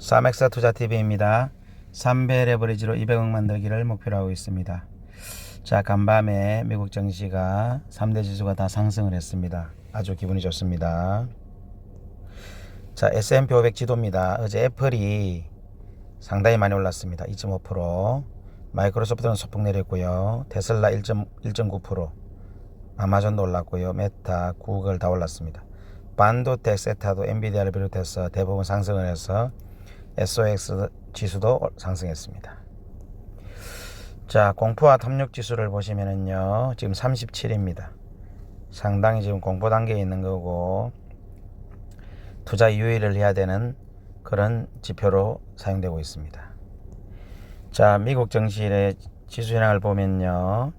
사맥사 투자TV입니다. 3배 레버리지로 200억 만들기를 목표로 하고 있습니다. 자, 간밤에 미국 증시가 3대 지수가 다 상승을 했습니다. 아주 기분이 좋습니다. 자, S&P 500 지도입니다. 어제 애플이 상당히 많이 올랐습니다. 2.5%. 마이크로소프트는 소폭 내렸고요. 테슬라 1.9%. 아마존도 올랐고요. 메타, 구글 다 올랐습니다. 반도체 세타도 엔비디아를 비롯해서 대부분 상승을 해서 SOX 지수도 상승했습니다. 자, 공포와 탐욕 지수를 보시면은요. 지금 37입니다. 상당히 지금 공포 단계에 있는 거고 투자 유의를 해야 되는 그런 지표로 사용되고 있습니다. 자, 미국 증시의 지수 현황을 보면요.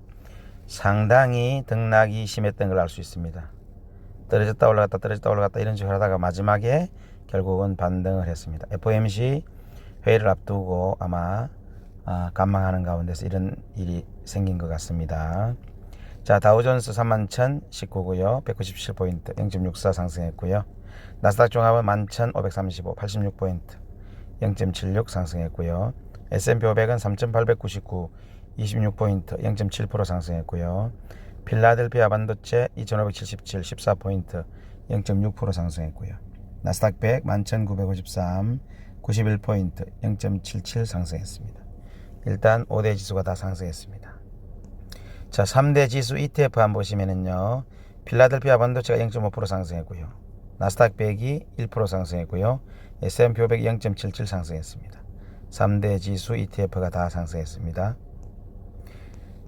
상당히 등락이 심했던 걸 알 수 있습니다. 떨어졌다 올라갔다 떨어졌다 올라갔다 이런 식으로 하다가 마지막에 결국은 반등을 했습니다. FOMC 회의를 앞두고 아마 아, 관망하는 가운데서 이런 일이 생긴 것 같습니다. 자, 다우존스 31,019고요. 197포인트, 0.64 상승했고요. 나스닥 종합은 11,535, 86포인트, 0.76 상승했고요. S&P 500은 3,899, 26포인트, 0.7% 상승했고요. 필라델피아 반도체 2,577, 14포인트, 0.6% 상승했고요. 나스닥 100 11,953, 91포인트, 0.77 상승했습니다. 일단 5대 지수가 다 상승했습니다. 자, 3대 지수 ETF 한번 보시면은요. 필라델피아 반도체가 0.5% 상승했고요. 나스닥 100이 1% 상승했고요. S&P 500이 0.77 상승했습니다. 3대 지수 ETF가 다 상승했습니다.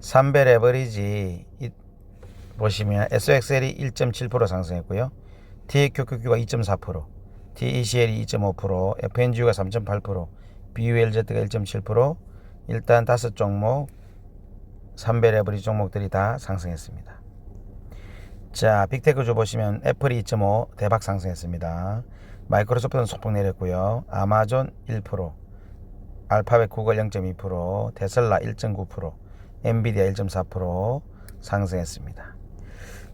3배 레버리지 이- 보시면 SXL이 1.7% 상승했고요. TQQQ가 2.4%, TECL이 2.5%, FNGU가 3.8%, BULZ가 1.7%, 일단 다섯 종목 3배 레버리지 종목들이 다 상승했습니다. 자, 빅테크 주 보시면 애플이 2.5 대박 상승했습니다. 마이크로소프트는 소폭 내렸고요. 아마존 1%, 알파벳 구글 0.2%, 테슬라 1.9%, 엔비디아 1.4% 상승했습니다.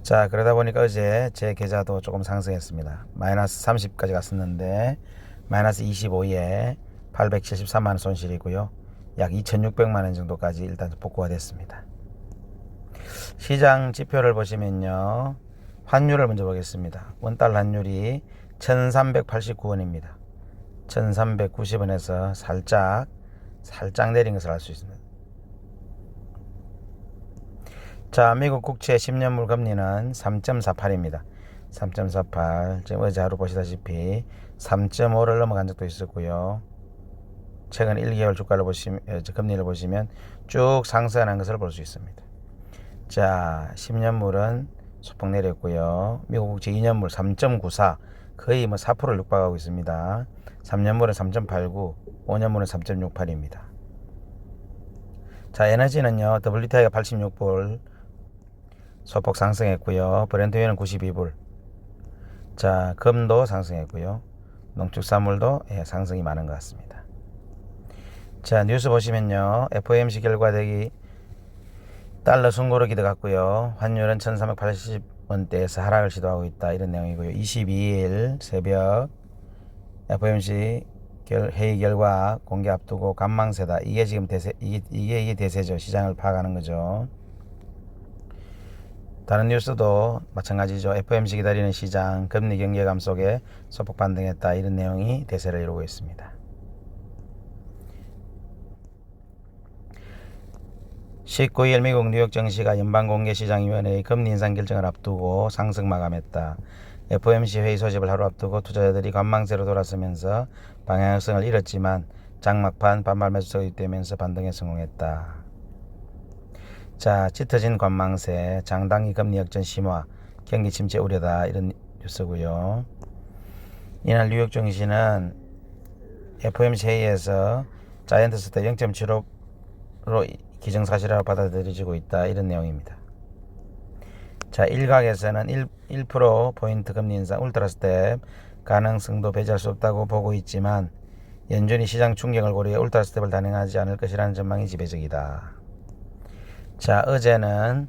자, 그러다 보니까 어제 제 계좌도 조금 상승했습니다. 마이너스 30까지 갔었는데 마이너스 25에 873만 원 손실이고요. 약 2,600만 원 정도까지 일단 복구가 됐습니다. 시장 지표를 보시면요. 환율을 먼저 보겠습니다. 원달러 환율이 1389원입니다. 1390원에서 살짝 살짝 내린 것을 알 수 있습니다. 자, 미국 국채 10년 물 금리는 3.48입니다. 3.48. 지금 어제 하루 보시다시피 3.5를 넘어간 적도 있었고요. 최근 1개월 주가를 보시면 어, 금리를 보시면 쭉 상승하는 것을 볼 수 있습니다. 자, 10년물은 소폭 내렸고요. 미국 국채 2년물 3.94 거의 뭐 4%를 육박하고 있습니다. 3년물은 3.89, 5년물은 3.68입니다. 자, 에너지는요. WTI가 86불 소폭 상승했고요. 브렌트유는 92불. 자, 금도 상승했고요. 농축산물도 예, 상승이 많은 것 같습니다. 자, 뉴스 보시면요. FOMC 결과 대기 달러 순고로 기대갔고요. 환율은 1380원대에서 하락을 시도하고 있다. 이런 내용이고요. 22일 새벽 FOMC 결, 회의 결과 공개 앞두고 관망세다. 이게 지금 대세, 이게, 이게, 이게 대세죠. 시장을 파악하는 거죠. 다른 뉴스도 마찬가지죠. FOMC 기다리는 시장, 금리 경계감 속에 소폭 반등했다. 이런 내용이 대세를 이루고 있습니다. 19일 미국 뉴욕 증시가 연방공개시장위원회의 금리 인상 결정을 앞두고 상승 마감했다. FOMC 회의 소집을 하루 앞두고 투자자들이 관망세로 돌아서면서 방향성을 잃었지만 장막판 반발 매수가 유입되면서 반등에 성공했다. 자, 짙어진 관망세, 장단기 금리 역전 심화, 경기 침체 우려다 이런 뉴스고요. 이날 뉴욕 증시는 FOMC 회의에서 자이언트 스텝 0.75로 기정사실화로 받아들여지고 있다 이런 내용입니다. 자 일각에서는 1, 1% 포인트 금리 인상 울트라 스텝 가능성도 배제할 수 없다고 보고 있지만 연준이 시장 충격을 고려해 울트라 스텝을 단행하지 않을 것이라는 전망이 지배적이다. 자 어제는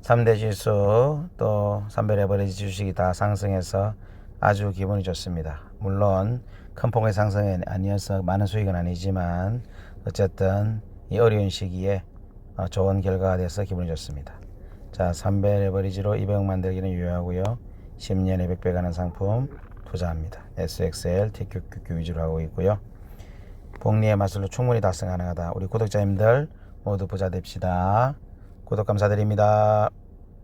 3대 지수 또 3배 레버리지 주식이 다 상승해서 아주 기분이 좋습니다. 물론 큰 폭의 상승은 아니어서 많은 수익은 아니지만 어쨌든 이 어려운 시기에 어, 좋은 결과가 돼서 기분이 좋습니다. 자, 3배 레버리지로 200억 만들기는 유효하고요. 10년에 100배 가는 상품 투자합니다. SXL, TQQQ 위주로 하고 있고요. 복리의 마술로 충분히 달성 가능하다. 우리 구독자님들 모두 부자 됩시다. 구독 감사드립니다.